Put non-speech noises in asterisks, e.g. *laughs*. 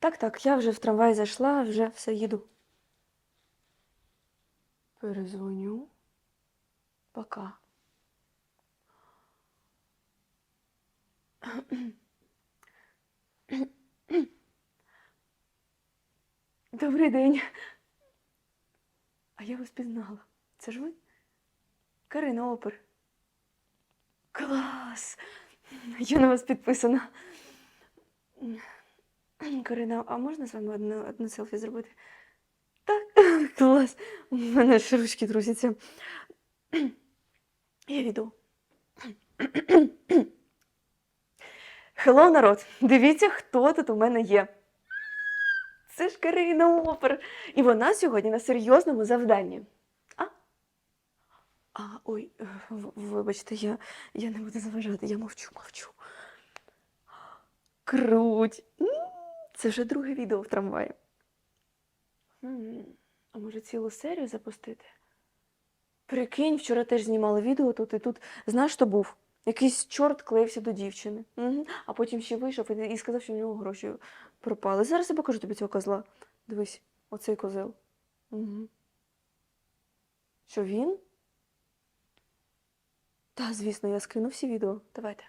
Так, так, я вже в трамвай зайшла, вже все їду. Перезвоню. Пока. Добрий день. А я вас пізнала. Це ж ви? Карина Опер. Клас! Я на вас підписана. Карина, а можна з вами одне, одне селфі зробити? Так, *laughs* клас. У мене ж ручки трусяться. *clears throat* Я йду. Хеллоу, *clears throat* народ! Дивіться, хто тут у мене є. Це ж Карина Опер. І вона сьогодні на серйозному завданні. А? А, ой, е, вибачте, я, я не буду заважати, я мовчу, мовчу. Круть. Це вже друге відео в трамваї. А може цілу серію запустити? Прикинь, вчора теж знімали відео тут і тут. Знаєш, що був? Якийсь чорт клеївся до дівчини. А потім ще вийшов і сказав, що в нього гроші пропали. Зараз я покажу тобі цього козла. Дивись, оцей козел. Угу. Що він? Та, звісно, я скину всі відео. Давайте.